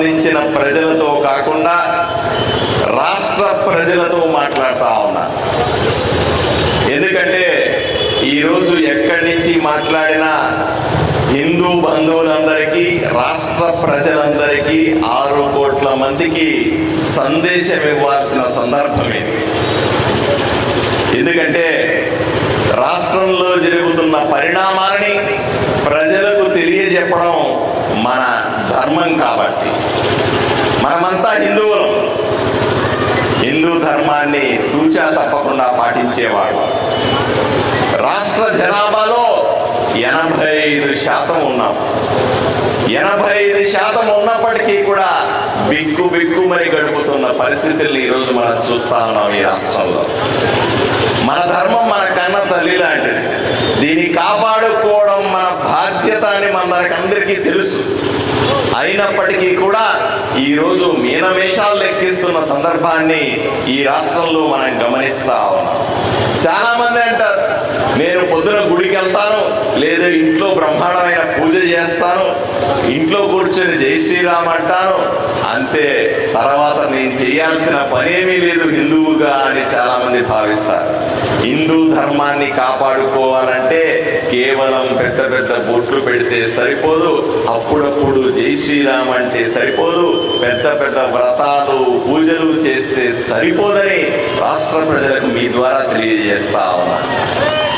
సంబంధించిన ప్రజలతో కాకుండా రాష్ట్ర ప్రజలతో మాట్లాడుతూ ఉన్నా. ఎందుకంటే ఈరోజు ఎక్కడి నుంచి మాట్లాడినా హిందూ బంధువులందరికీ రాష్ట్ర ప్రజలందరికీ ఆరు కోట్ల మందికి సందేశం ఇవ్వాల్సిన సందర్భం ఇది. ఎందుకంటే రాష్ట్రంలో జరుగుతున్న పరిణామాలని ప్రజలు తెలియజెప్పడం మన ధర్మం కాబట్టి. మనమంతా హిందువులం. హిందూ ధర్మాన్ని తూచా తప్పకుండా పాటించేవాడు రాష్ట్ర జనాభాలో ఎనభై ఐదు శాతం ఉన్నాం. ఎనభై ఐదు శాతం ఉన్నప్పటికీ కూడా బిక్కు బిక్కుమని గడుపుతున్న పరిస్థితుల్ని ఈరోజు మనం చూస్తా ఉన్నాం ఈ రాష్ట్రంలో. మన ధర్మం మన కన్న తల్లి లాంటిది. దీన్ని కాపాడుకోవడం మన బాధ్యత అని మనందరికందరికీ తెలుసు. అయినప్పటికీ కూడా ఈరోజు మీనమేషాలు లెక్కిస్తున్న సందర్భాన్ని ఈ రాష్ట్రంలో మనం గమనిస్తా ఉన్నాం. చాలామంది అంటారు నేను పొద్దున గుడికి వెళ్తాను లేదా ఇంట్లో బ్రహ్మాండమైన పూజ చేస్తాను ఇంట్లో కూర్చొని జై శ్రీరామ్ అంటాను. అంతే తర్వాత నేను చేయాల్సిన పనేమీ లేదు హిందువుగా అని చాలామంది భావిస్తారు. హిందూ ధర్మాన్ని కాపాడుకోవాలంటే కేవలం పెద్ద పెద్ద బొట్లు పెడితే సరిపోదు అప్పుడప్పుడు జై శ్రీరామ్ అంటే సరిపోదు పెద్ద పెద్ద వ్రతాలు పూజలు చేస్తే సరిపోదని రాష్ట్ర ప్రజలకు మీ ద్వారా తెలియజేస్తా ఉన్నాను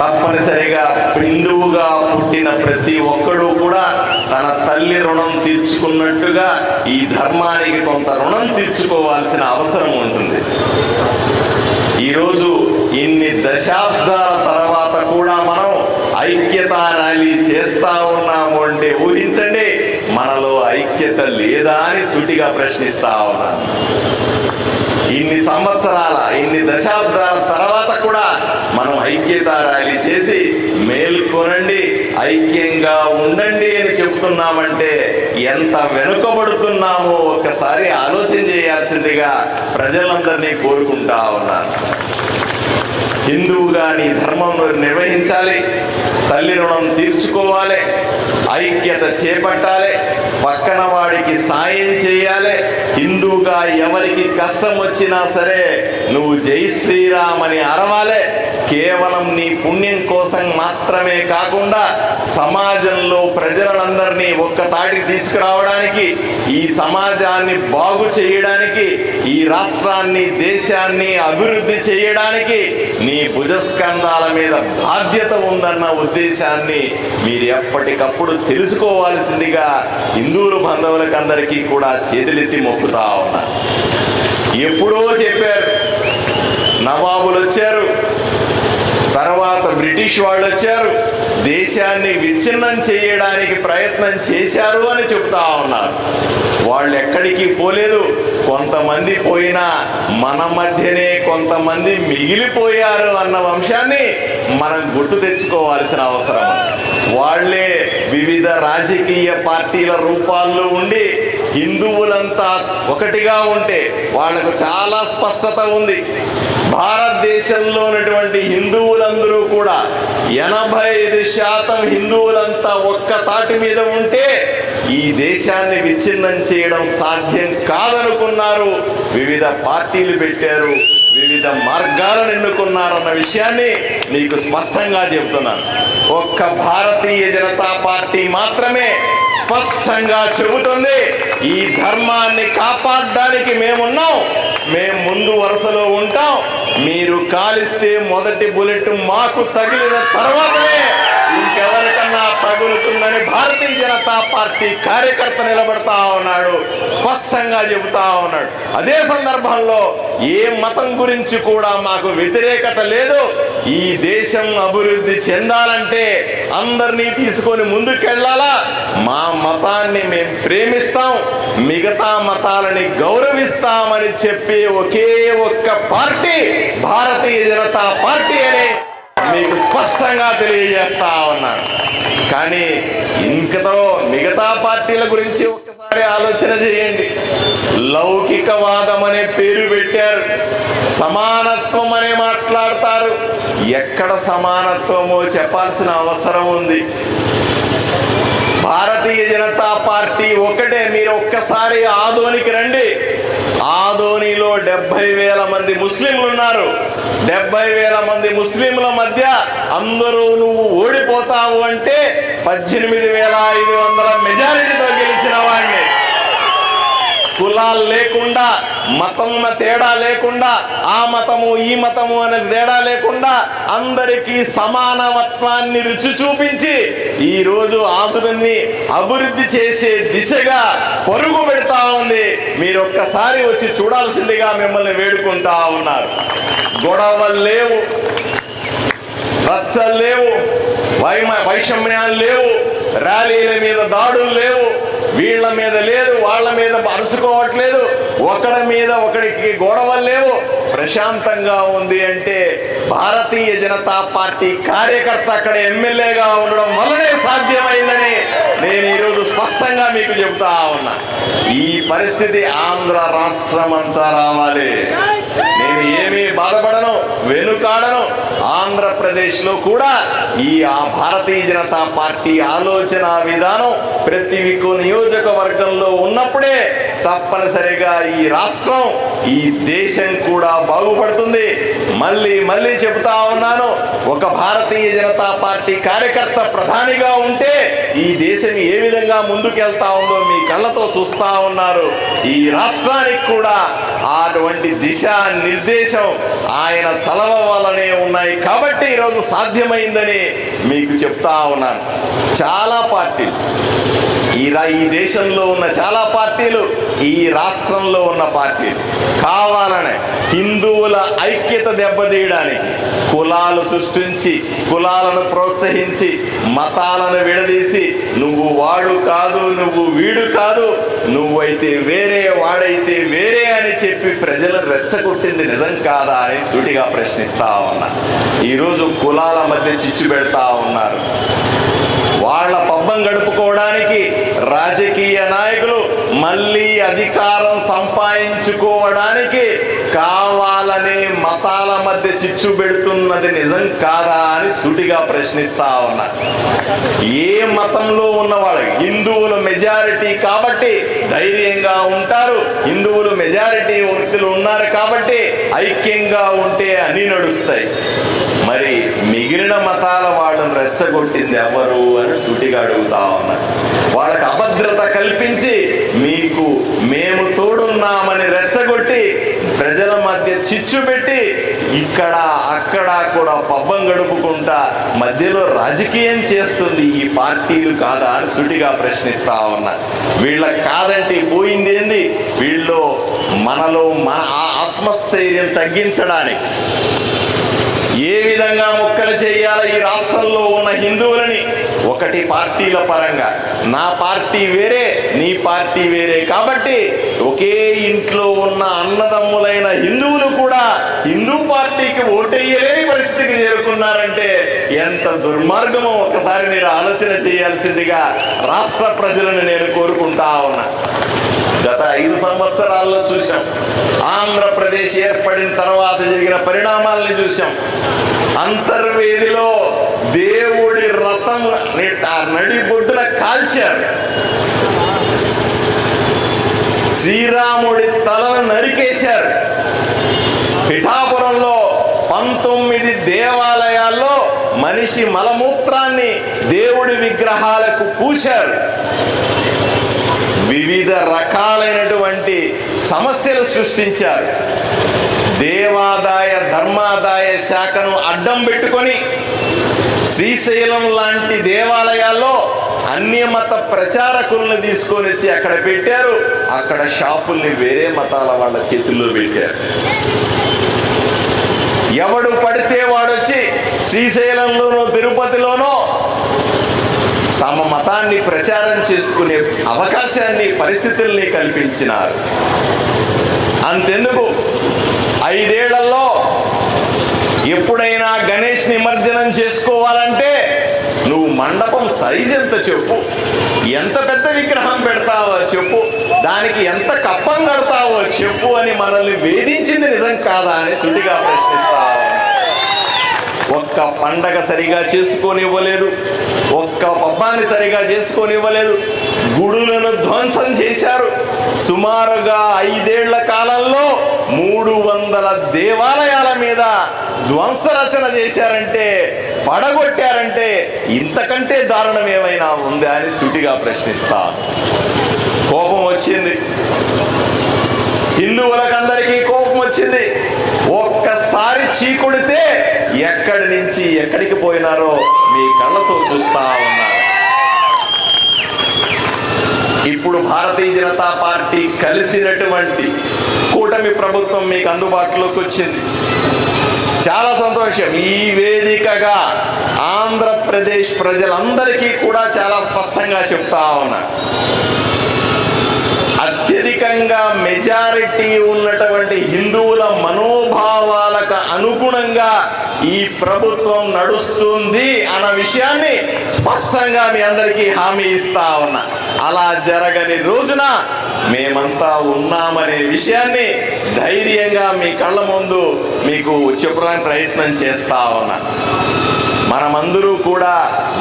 తప్పనిసరిగా హిందువుగా పుట్టిన ప్రతి ఒక్కడు కూడా తన తల్లి రుణం తీర్చుకున్నట్టుగా ఈ ధర్మానికి కొంత రుణం తీర్చుకోవాల్సిన అవసరం ఉంటుంది. ఈరోజు ఇన్ని దశాబ్దాల తర్వాత కూడా మనం ఐక్యతా ర్యాలీ చేస్తా ఉన్నాము అంటే ఊహించండి మనలో ఐక్యత లేదా అని సూటిగా ప్రశ్నిస్తా ఉన్నాను. ఇన్ని సంవత్సరాల ఇన్ని దశాబ్దాల తర్వాత కూడా మనం ఐక్యత ర్యాలీ చేసి మేల్కొనండి ఐక్యంగా ఉండండి అని చెబుతున్నామంటే ఎంత వెనుకబడుతున్నామో ఒక్కసారి ఆలోచన చేయాల్సిందిగా ప్రజలందరినీ కోరుకుంటా ఉన్నాను. హిందువుగా నీ ధర్మం నిర్వహించాలి తల్లి రుణం తీర్చుకోవాలి ఐక్యత చేపట్టాలి పక్కన వాడికి సాయం చేయాలి హిందువుగా ఎవరికి కష్టం వచ్చినా సరే నువ్వు జై శ్రీరామ్ అని కేవలం నీ పుణ్యం కోసం మాత్రమే కాకుండా సమాజంలో ప్రజలందరినీ ఒక్క తాటికి తీసుకురావడానికి ఈ సమాజాన్ని బాగు చేయడానికి ఈ రాష్ట్రాన్ని దేశాన్ని అభివృద్ధి చేయడానికి నీ భుజస్కంధాల మీద బాధ్యత ఉందన్న ఉద్దేశాన్ని మీరు ఎప్పటికప్పుడు తెలుసుకోవాల్సిందిగా హిందూరు బంధువులకందరికీ కూడా చేతులెత్తి మొక్కుతా ఉన్నా. ఎప్పుడో చెప్పారు నవాబులు వచ్చారు తర్వాత బ్రిటిష్ వాళ్ళు వచ్చారు దేశాన్ని విచ్ఛిన్నం చేయడానికి ప్రయత్నం చేశారు అని చెప్తా ఉన్నారు. వాళ్ళు ఎక్కడికి పోలేదు. కొంతమంది పోయినా మన మధ్యనే కొంతమంది మిగిలిపోయారు అన్న వంశాన్ని మనం గుర్తు తెచ్చుకోవాల్సిన అవసరం వాళ్ళే వాళ్ళే వివిధ రాజకీయ పార్టీల రూపాల్లో ఉండి హిందువులంతా ఒకటిగా ఉంటే వాళ్ళకు చాలా స్పష్టత ఉంది. భారతదేశంలో ఉన్నటువంటి హిందువులందరూ కూడా ఎనభై ఐదు శాతం హిందువులంతా ఒక్క తాటి మీద ఉంటే ఈ దేశాన్ని విచ్ఛిన్నం చేయడం సాధ్యం కాదనుకున్నారు. వివిధ పార్టీలు పెట్టారు. వివిధ మార్గాలను ఎన్నుకున్నారన్న విషయాన్ని నీకు స్పష్టంగా చెబుతున్నాను. ఒక్క భారతీయ జనతా పార్టీ మాత్రమే స్పష్టంగా చెబుతుంది. ఈ ధర్మాన్ని కాపాడడానికి మేమున్నాం. మేము ముందు వరుసలో ఉంటాం. మీరు కాలిస్తే మొదటి బుల్లెట్ మాకు తగిలిన తర్వాతనే ఇంకెవరికన్నా తగులుతుందని భారతీయ జనతా పార్టీ కార్యకర్త నిలబడతా ఉన్నాడు స్పష్టంగా చెబుతా ఉన్నాడు. అదే సందర్భంలో ఏ మతం గురించి కూడా మాకు వ్యతిరేకత లేదు. ఈ దేశం అభివృద్ధి చెందాలంటే అందరినీ తీసుకొని ముందుకెళ్ళాలా? మా మతాన్ని మేము ప్రేమిస్తాం మిగతా మతాలని గౌరవిస్తామని చెప్పే ఒకే ఒక్క పార్టీ భారతీయ జనతా పార్టీ అని మీకు స్పష్టంగా తెలియజేస్తా ఉన్నాను. కానీ ఇంకతో మిగతా పార్టీల గురించి ఒక్కసారి ఆలోచన చేయండి. లౌకికవాదం అనే పేరు పెట్టారు. సమానత్వం అనే మాట్లాడతారు. ఎక్కడ సమానత్వమో చెప్పాల్సిన అవసరం ఉంది. భారతీయ జనతా పార్టీ ఒకటే మీరు ఒక్కసారి ఆదోనికి రండి. ఆదోనిలో డెబ్బై వేల మంది ముస్లింలు ఉన్నారు. డెబ్బై వేల మంది ముస్లింల మధ్య అందరూ నువ్వు ఓడిపోతావు అంటే పద్దెనిమిది వేల ఐదు వందల మెజారిటీతో గెలిచిన వాడిని. కులాలు లేకుండా మతం తేడా లేకుండా ఆ మతము ఈ మతము అనే తేడా లేకుండా అందరికీ సమానవత్వాన్ని రుచి చూపించి ఈరోజు రోజు అభివృద్ధి చేసే దిశగా పరుగు పెడతా ఉంది. మీరు ఒక్కసారి వచ్చి చూడాల్సిందిగా మిమ్మల్ని వేడుకుంటా ఉన్నారు. గొడవలు లేవు రచ్చలు లేవు వైమ వైషమ్యాలు లేవు ర్యాలీల మీద దాడులు లేవు వీళ్ళ మీద లేదు వాళ్ళ మీద పరుచుకోవట్లేదు ఒకడి మీద ఒకడికి గొడవలు లేవు. ప్రశాంతంగా ఉంది అంటే భారతీయ జనతా పార్టీ కార్యకర్త అక్కడ ఎమ్మెల్యేగా ఉండడం వల్లనే సాధ్యమైందని నేను ఈరోజు స్పష్టంగా మీకు చెబుతా ఉన్నా. ఈ పరిస్థితి ఆంధ్ర రాష్ట్రం అంతా రావాలి. నేను ఏమీ బాధపడను వెనుకాడను. ఆంధ్రప్రదేశ్లో కూడా ఈ ఆ భారతీయ జనతా పార్టీ ఆలోచన విధానం ప్రతి ఒక్క నియోజకవర్గంలో ఉన్నప్పుడే తప్పనిసరిగా ఈ రాష్ట్రం ఈ దేశం కూడా బాగుపడుతుంది. మళ్ళీ మళ్ళీ చెబుతా ఉన్నాను ఒక భారతీయ జనతా పార్టీ కార్యకర్త ప్రధానిగా ఉంటే ఈ దేశం ఏ విధంగా ముందుకెళ్తా ఉందో మీ కళ్ళతో చూస్తా ఉన్నారు. ఈ రాష్ట్రానికి కూడా అటువంటి దిశ నిర్దేశం ఆయన చలవ వల్లనే ఉన్నాయి కాబట్టి ఈరోజు సాధ్యమైందని మీకు చెప్తా ఉన్నాను. చాలా పార్టీలు ఇలా ఈ దేశంలో ఉన్న చాలా పార్టీలు ఈ రాష్ట్రంలో ఉన్న పార్టీలు కావాలనే హిందువుల ఐక్యత దెబ్బతీయడానికి కులాలు సృష్టించి కులాలను ప్రోత్సహించి మతాలను విడదీసి నువ్వు వాడు కాదు నువ్వు వీడు కాదు నువ్వైతే వేరే వాడైతే వేరే అని చెప్పి ప్రజలు రెచ్చగొట్టింది నిజం కాదా అని సూటిగా ప్రశ్నిస్తా ఉన్నా. ఈరోజు కులాల మధ్య చిచ్చు పెడతా ఉన్నారు. వాళ్ళ పబ్బం గడుపుకోవడానికి రాజకీయ నాయకులు మళ్ళీ అధికారం సంపాదించుకోవడానికి కావాలనే మతాల మధ్య చిచ్చు పెడుతున్నది నిజం కాదా అని సూటిగా ప్రశ్నిస్తా ఉన్నా. ఏ మతంలో ఉన్నవాళ్ళు? హిందువులు మెజారిటీ కాబట్టి ధైర్యంగా ఉంటారు. హిందువులు మెజారిటీ వ్యక్తులు ఉన్నారు కాబట్టి ఐక్యంగా ఉంటే అన్ని నడుస్తాయి. మరి మిగిలిన మతాల వాళ్ళని రెచ్చగొట్టింది ఎవరు అని సూటిగా అడుగుతా ఉన్నారు వాళ్ళకి అభద్రత కల్పించి మీకు మేము తోడున్నామని రెచ్చగొట్టి ప్రజల మధ్య చిచ్చు పెట్టి ఇక్కడ అక్కడ కూడా పబ్బం గడుపుకుంటా మధ్యలో రాజకీయం చేస్తుంది ఈ పార్టీలు కాదా అని సుటిగా ప్రశ్నిస్తా ఉన్నా. వీళ్ళకి కాదంటే పోయింది ఏంది? వీళ్ళు మనలో మన ఆత్మస్థైర్యం తగ్గించడానికి ఏ విధంగా మొక్కలు చేయాలి ఈ రాష్ట్రంలో ఉన్న హిందువులని ఒకటి పార్టీల పరంగా. నా పార్టీ వేరే నీ పార్టీ వేరే. కాబట్టి ఒకే ఇంట్లో ఉన్న అన్నదమ్ములైన హిందువులు కూడా పార్టీకి ఓటేయలేని పరిస్థితికి చేరుకున్నారంటే ఎంత దుర్మార్గమో ఒకసారి మీరు ఆలోచన చేయాల్సిందిగా రాష్ట్ర ప్రజలను నేను కోరుకుంటా ఉన్నా. గత ఐదు సంవత్సరాల్లో చూసాం ఆంధ్రప్రదేశ్ ఏర్పడిన తర్వాత జరిగిన పరిణామాలని చూసాం అంతర్వేదిలో దేవుడి రథం నడిబొడ్డున కాల్చారు. శ్రీరాముడి తలను నరికేశారు. పిఠాపురంలో పంతొమ్మిది దేవాలయాల్లో మనిషి మలమూత్రాన్ని దేవుడి విగ్రహాలకు పూశారు వివిధ రకాలైనటువంటి సమస్యలు సృష్టించారు. దేవాదాయ ధర్మాదాయ శాఖను అడ్డం పెట్టుకొని శ్రీశైలం లాంటి దేవాలయాల్లో అన్యమత ప్రచారకులను తీసుకొని వచ్చి అక్కడ పెట్టారు. అక్కడ షాపుల్ని వేరే మతాల వాళ్ళ చేతుల్లో పెట్టారు. ఎవడు పడితే వాడొచ్చి శ్రీశైలంలోనో తిరుపతిలోనో తమ మతాన్ని ప్రచారం చేసుకునే అవకాశాన్ని పరిస్థితుల్ని కల్పించినారు. అంతెందుకు? ఐదేళ్ళలో ఎప్పుడైనా గణేష్ నిమజ్జనం చేసుకోవాలంటే నువ్వు మండపం సైజ్ ఎంత చెప్పు? ఎంత పెద్ద విగ్రహం పెడతావో చెప్పు. దానికి ఎంత కప్పం కడతావో చెప్పు అని మనల్ని వేధించింది నిజం కాదా అని సుటిగా ప్రశ్నిస్తా ఒక్క పండగ సరిగా చేసుకోనివ్వలేదు. ఒక్క పబ్బాన్ని సరిగా సరిగా చేసుకోనివ్వలేదు. గుడులను ధ్వంసం చేశారు. సుమారుగా ఐదేళ్ళ కాలంలో మూడు వందల దేవాలయాల మీద ధ్వంస రచన చేశారంటే పడగొట్టారంటే ఇంతకంటే దారుణం ఏమైనా ఉందా అని సూటిగా ప్రశ్నిస్తా కోపం వచ్చింది. హిందువులకందరికీ కోపం వచ్చింది. ఒక్కసారి చీకొడితే ఎక్కడి నుంచి ఎక్కడికి పోయినారో మీ కళ్ళతో చూస్తా ఉన్నారు. ఇప్పుడు భారతీయ జనతా పార్టీ కలిసినటువంటి కూటమి ప్రభుత్వం మీకు అందుబాటులోకి వచ్చింది. చాలా సంతోషం. ఈ వేదికగా ఆంధ్రప్రదేశ్ ప్రజలందరికీ కూడా చాలా స్పష్టంగా చెప్తా ఉన్నా. అత్యధికంగా మెజారిటీ ఉన్నటువంటి హిందువుల మనోభావాలకు అనుగుణంగా ఈ ప్రభుత్వం నడుస్తుంది అన్న విషయాన్ని స్పష్టంగా మీ అందరికీ హామీ ఇస్తా ఉన్నా. అలా జరగని రోజున మేమంతా ఉన్నామనే విషయాన్ని ధైర్యంగా మీ కళ్ళ ముందు మీకు చెప్పడానికి ప్రయత్నం చేస్తా ఉన్నా. మనమందరూ కూడా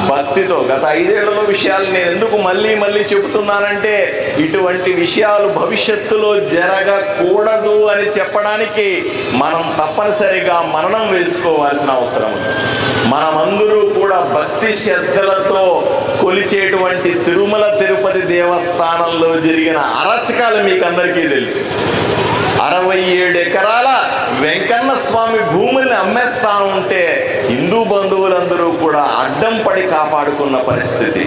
భక్తితో గత ఐదేళ్ళలో విషయాలు నేను ఎందుకు మళ్ళీ మళ్ళీ చెబుతున్నానంటే ఇటువంటి విషయాలు భవిష్యత్తులో జరగకూడదు అని చెప్పడానికి మనం తప్పనిసరిగా మననం వేసుకోవాల్సిన అవసరం ఉంది. మనమందరూ కూడా భక్తి శ్రద్ధలతో కొలిచేటువంటి తిరుమల తిరుపతి దేవస్థానంలో జరిగిన అరచకాలు మీకు అందరికీ తెలుసు. అరవై ఏడు ఎకరాల వెంకన్న స్వామి భూమిని అమ్మేస్తా ఉంటే హిందూ బంధువులందరూ కూడా అడ్డం పడి కాపాడుకున్న పరిస్థితి.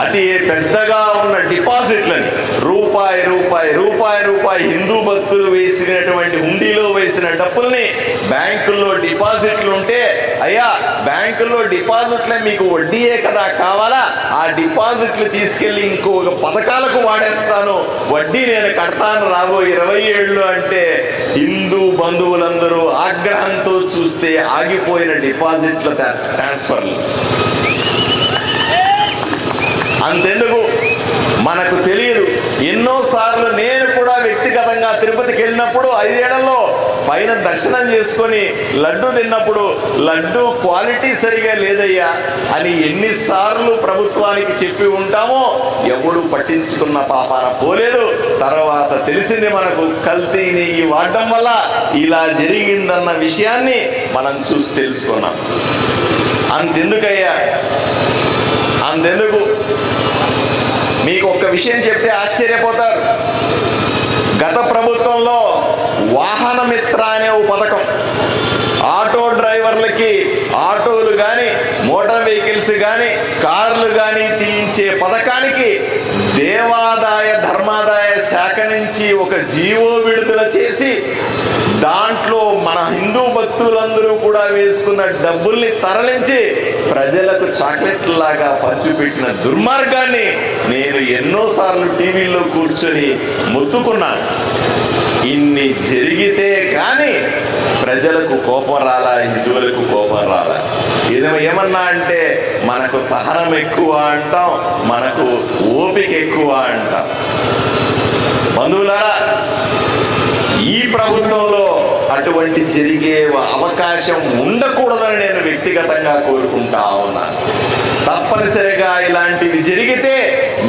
అతి పెద్దగా ఉన్న డిపాజిట్లని రూపాయి రూపాయి రూపాయి రూపాయి హిందూ భక్తులు వేసినటువంటి హుండీలో వేసిన డబ్బుల్ని బ్యాంకుల్లో డిపాజిట్లు ఉంటే అయ్యా బ్యాంకుల్లో డిపాజిట్లే మీకు వడ్డీయే కదా కావాలా? ఆ డిపాజిట్లు తీసుకెళ్ళి ఇంకొక పథకాలకు వాడేస్తాను. వడ్డీ నేను కడతాను రాబో ఇరవై ఏళ్ళు అంటే హిందూ బంధువులందరూ ఆగ్రహంతో చూస్తే ఆగిపోయిన డిపాజిట్ల ట్రాన్స్ఫర్లు. అంతెందుకు? మనకు తెలియదు. ఎన్నోసార్లు నేను కూడా వ్యక్తిగతంగా తిరుపతికి వెళ్ళినప్పుడు ఐదేళ్ళలో పైన దర్శనం చేసుకొని లడ్డు తిన్నప్పుడు లడ్డు క్వాలిటీ సరిగా లేదయ్యా అని ఎన్నిసార్లు ప్రభుత్వానికి చెప్పి ఉంటామో ఎవడు పట్టించుకున్న పాపాన పోలేదు. తర్వాత తెలిసింది మనకు కల్తీ నెయ్యి వాడడం వల్ల ఇలా జరిగిందన్న విషయాన్ని మనం చూసి తెలుసుకున్నాం. అంతెందుకయ్యా? అంతెందుకు? మీకు ఒక్క విషయం చెప్తే ఆశ్చర్యపోతారు. గత ప్రభుత్వంలో వాహనమిత్ర అనే ఓ పథకం డ్రైవర్లకి ఆటోలు కానీ మోటార్ వెహికల్స్ కానీ కార్లు కానీ తీయించే పథకానికి దేవాదాయ ధర్మాదాయ శాఖ నుంచి ఒక జీవో విడుదల చేసి దాంట్లో మన హిందూ భక్తులందరూ కూడా వేసుకున్న డబ్బుల్ని తరలించి ప్రజలకు చాక్లెట్ లాగా పంచిపెట్టిన దుర్మార్గాన్ని నేను ఎన్నోసార్లు టీవీలో కూర్చొని మొత్తుకున్నాను. ఇన్ని జరిగితే కానీ ప్రజలకు కోపం రాలా? హిందువులకు కోపం రాలా? ఏదైనా ఏమన్నా అంటే మనకు సహనం ఎక్కువ అంటాం మనకు ఓపిక ఎక్కువ అంటాం. బంధువులారా ఈ ప్రభుత్వంలో అటువంటి జరిగే అవకాశం ఉండకూడదని నేను వ్యక్తిగతంగా కోరుకుంటా ఉన్నాను. తప్పనిసరిగా ఇలాంటివి జరిగితే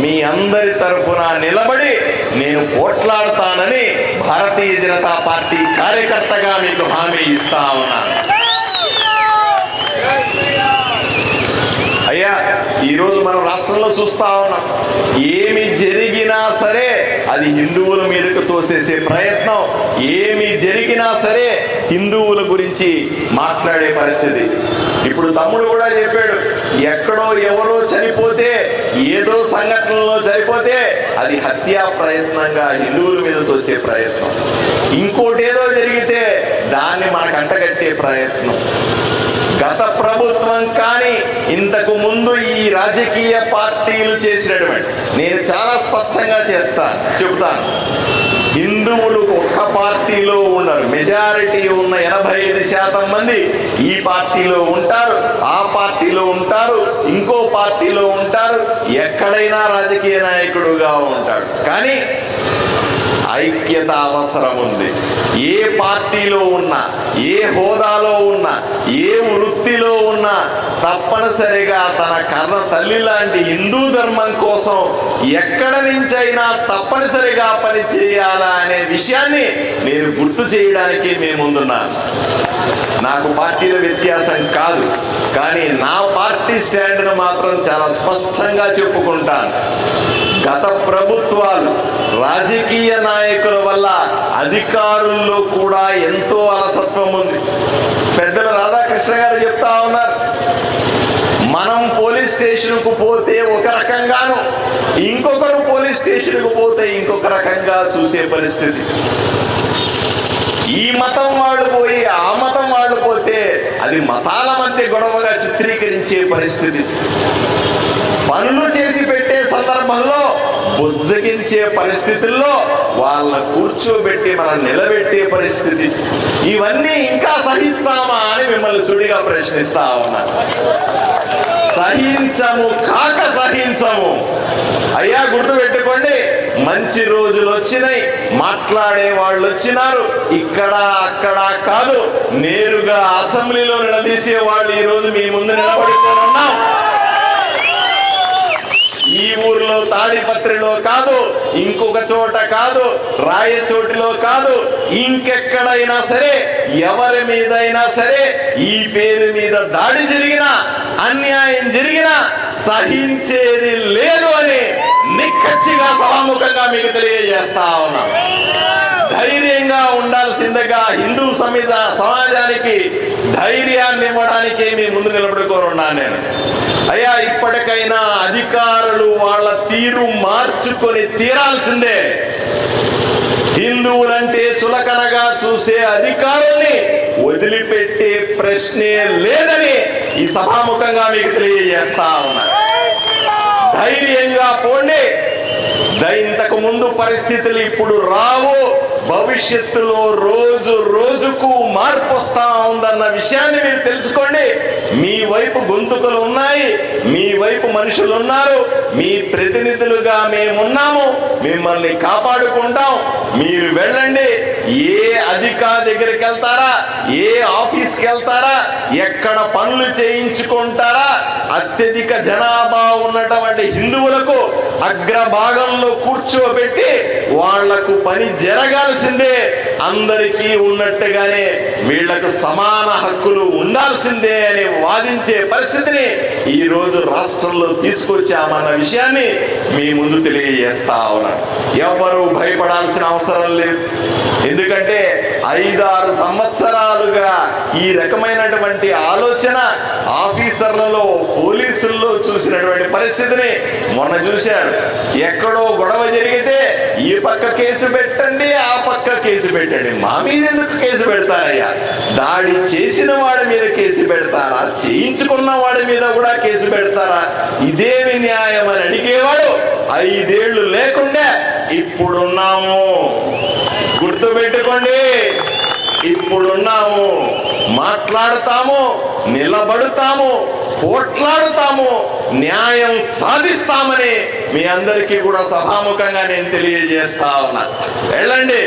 మీ అందరి తరఫున నిలబడి నేను పోట్లాడతానని భారతీయ జనతా పార్టీ కార్యకర్తగా మీకు హామీ ఇస్తా ఉన్నాను అయ్యా ఈరోజు మనం రాష్ట్రంలో చూస్తా ఉన్నాం. ఏమి జరిగినా సరే అది హిందువుల మీదకు తోసేసే ప్రయత్నం. ఏమి జరిగినా సరే హిందువుల గురించి మాట్లాడే పరిస్థితి. ఇప్పుడు తమ్ముడు కూడా చెప్పాడు ఎక్కడో ఎవరో చనిపోతే ఏదో సంఘటనలో చనిపోతే అది హత్యా ప్రయత్నంగా హిందువుల మీద తోసే ప్రయత్నం. ఇంకోటి ఏదో జరిగితే దాన్ని మనకు అంటగట్టే ప్రయత్నం. గత ప్రభుత్వం కానీ ఇంతకు ముందు ఈ రాజకీయ పార్టీలు చేసినటువంటి నేను చాలా స్పష్టంగా చేస్తాను చెబుతాను. హిందువులు ఒక్క పార్టీలో ఉండరు. మెజారిటీ ఉన్న ఎనభై ఐదు శాతం మంది ఈ పార్టీలో ఉంటారు. ఆ పార్టీలో ఉంటారు. ఇంకో పార్టీలో ఉంటారు. ఎక్కడైనా రాజకీయ నాయకుడుగా ఉంటాడు కానీ ఐక్యత అవసరం ఉంది ఏ పార్టీలో ఉన్నా ఏ హోదాలో ఉన్నా ఏ వృత్తిలో ఉన్నా తప్పనిసరిగా తన కర్ణ తల్లి లాంటి హిందూ ధర్మం కోసం ఎక్కడ నుంచైనా తప్పనిసరిగా పని చేయాలా అనే విషయాన్ని నేను గుర్తు చేయడానికి మేము ముందున్నాను నాకు పార్టీల వ్యత్యాసం కాదు కానీ నా పార్టీ స్టాండ్ను మాత్రం చాలా స్పష్టంగా చెప్పుకుంటాను. గత ప్రభుత్వాలు రాజకీయ నాయకుల వల్ల అధికారుల్లో కూడా ఎంతో అలసత్వం ఉంది. పెద్దలు రాధాకృష్ణ గారు చెప్తా ఉన్నారు. మనం పోలీస్ స్టేషన్కు పోతే ఒక రకంగాను ఇంకొకరు పోలీస్ స్టేషన్కు పోతే ఇంకొక రకంగా చూసే పరిస్థితి. ఈ మతం వాళ్ళు పోయి ఆ మతం వాళ్ళు పోతే అది మతాల మధ్య గొడవగా చిత్రీకరించే పరిస్థితి. పనులు చేసి పెట్టి సందర్భంలో బుజ్జగించే పరిస్థితుల్లో వాళ్ళని కూర్చోబెట్టి మనం నిలబెట్టే పరిస్థితి. ఇవన్నీ ఇంకా సహిస్తామా అని మిమ్మల్ని సుడిగా ప్రశ్నిస్తా ఉన్నా. సహించము కాక సహించము. అయ్యా గుర్తు పెట్టుకోండి. మంచి రోజులు వచ్చినాయి. మాట్లాడే వాళ్ళు వచ్చినారు. ఇక్కడ అక్కడ కాదు. నేరుగా అసెంబ్లీలో నిలదీసే వాళ్ళు ఈ రోజు మీ ముందు నిలబడుతున్నాం ఊర్లో తాడిపత్రిలో కాదు ఇంకొక చోట కాదు రాయచోటిలో కాదు ఇంకెక్కడైనా సరే ఎవరి మీదైనా సరే ఈ పేరు మీద దాడి జరిగినా అన్యాయం జరిగినా సహించేది లేదు అని నిక్కచ్చిగా సభాముఖంగా మీకు తెలియజేస్తా ఉన్నా. ధైర్యంగా ఉండాల్సిందిగా హిందూ సమిత సమాజానికి ధైర్యాన్ని ఇవ్వడానికి మీ ముందు నిలబడుకొని నేను. అయ్యా ఇప్పటికైనా అధికారులు వాళ్ళ తీరు మార్చుకొని తీరాల్సిందే. హిందువులంటే చులకనగా చూసే అధికారుల్ని వదిలిపెట్టే ప్రశ్నే లేదని ఈ సభాముఖంగా మీకు తెలియజేస్తా ఉన్నా. ధైర్యంగా పోండి. ఇంతకు ముందు పరిస్థితులు ఇప్పుడు రావు. భవిష్యత్తులో రోజు రోజుకు మార్పు వస్తా ఉందన్న విషయాన్ని మీరు తెలుసుకోండి. మీ వైపు గొంతుకలు ఉన్నాయి మీ వైపు మనుషులు ఉన్నారు మీ ప్రతినిధులుగా మేమున్నాము మిమ్మల్ని కాపాడుకుంటాం. మీరు వెళ్ళండి. ఏ అధికారి దగ్గరికి వెళ్తారా? ఏ ఆఫీస్కి వెళ్తారా? ఎక్కడ పనులు చేయించుకుంటారా? అత్యధిక జనాభా ఉన్నటువంటి హిందువులకు అగ్రభాగంలో కూర్చోబెట్టి వాళ్ళకు పని జరగాల్సి ఉండాల్సిందే. అందరికీ ఉన్నట్టుగానే వీళ్ళకు సమాన హక్కులు ఉండాల్సిందే అని వాదించే పరిస్థితిని ఈ రోజు రాష్ట్రంలో తీసుకొచ్చామన్న విషయాన్ని మీ ముందు తెలియజేస్తా ఉన్నాను ఎవరు భయపడాల్సిన అవసరం లేదు. ఎందుకంటే ఐదారు సంవత్సరాలుగా ఈ రకమైనటువంటి ఆలోచన ఆఫీసర్లలో పోలీసుల్లో చూసినటువంటి పరిస్థితిని మొన్న చూశారు. ఎక్కడో గొడవ జరిగితే ఈ పక్క కేసు పెట్టండి ఆ పక్క కేసు పెట్టండి. మా మీద ఎందుకు కేసు పెడతారయ్యా? దాడి చేసిన వాడి మీద కేసు పెడతారా? చేయించుకున్న వాడి మీద కూడా కేసు పెడతారా? ఇదేమి న్యాయం అని అడిగేవాడు ఐదేళ్ళు లేకుండా ఇప్పుడున్నాము. గుర్తు పెట్టుకోండి ఇప్పుడున్నాము. మాట్లాడతాము నిలబడుతాము పోట్లాడుతాము న్యాయం సాధిస్తామని మీ అందరికీ కూడా సభాముఖంగా నేను తెలియజేస్తా ఉన్నా. వెళ్ళండి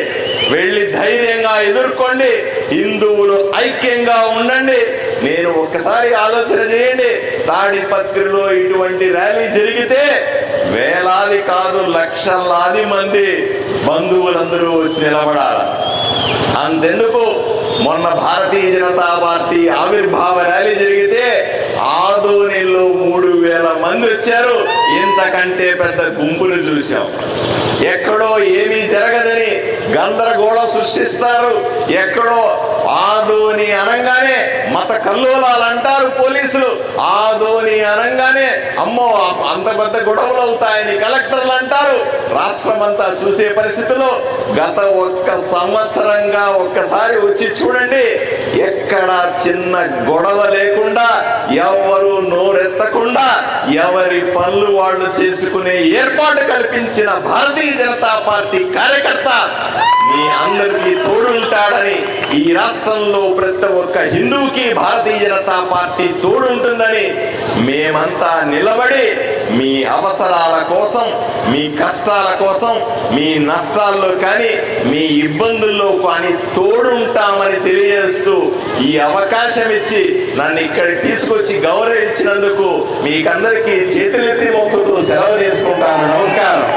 వెళ్ళి ధైర్యంగా ఎదుర్కోండి హిందువులు ఐక్యంగా ఉండండి. నేను ఒక్కసారి ఆలోచన చేయండి తాడిపత్రిలో ఇటువంటి ర్యాలీ జరిగితే వేలాది కాదు లక్షలాది మంది బంధువులందరూ వచ్చి నిలబడాలి. అంతెందుకు? మొన్న భారతీయ జనతా పార్టీ ఆవిర్భావ ర్యాలీ జరిగితే ఆదోనిలో మూడు వేల మంది వచ్చారు. ఇంతకంటే పెద్ద గుంపులు చూశాం. ఎక్కడో ఏమీ జరగదని గందరగోళం సృష్టిస్తారు. ఎక్కడో ఆదోని అనగానే మత కల్లోలాలు అంటారు పోలీసులు. ఆదోని అనగానే అమ్మో అంత పెద్ద గొడవలు అవుతాయని కలెక్టర్లు అంటారు. రాష్ట్రమంతా చూసే పరిస్థితిలో గత ఒక్క సంవత్సరంగా ఒక్కసారి వచ్చి చూడండి ఎక్కడ చిన్న గొడవ లేకుండా ఎవరు నోరెత్తకుండా ఎవరి పనులు వాళ్ళు చేసుకునే ఏర్పాటు కల్పించిన భారతీయ జనతా పార్టీ కార్యకర్త మీ అందరికీ తోడుంటాడని ఈ రాష్ట్రంలో ప్రతి ఒక్క హిందువుకి భారతీయ జనతా పార్టీ తోడుంటుందని మేమంతా నిలబడి మీ అవసరాల కోసం మీ కష్టాల కోసం మీ నష్టాల్లో కానీ మీ ఇబ్బందుల్లో కానీ తోడుంటామని తెలియజేస్తూ ఈ అవకాశం ఇచ్చి నన్ను ఇక్కడ తీసుకొచ్చి గౌరవించినందుకు మీకందరికీ చేతులెత్తి మొక్కుతూ సెలవు తీసుకుంటాను. నమస్కారం.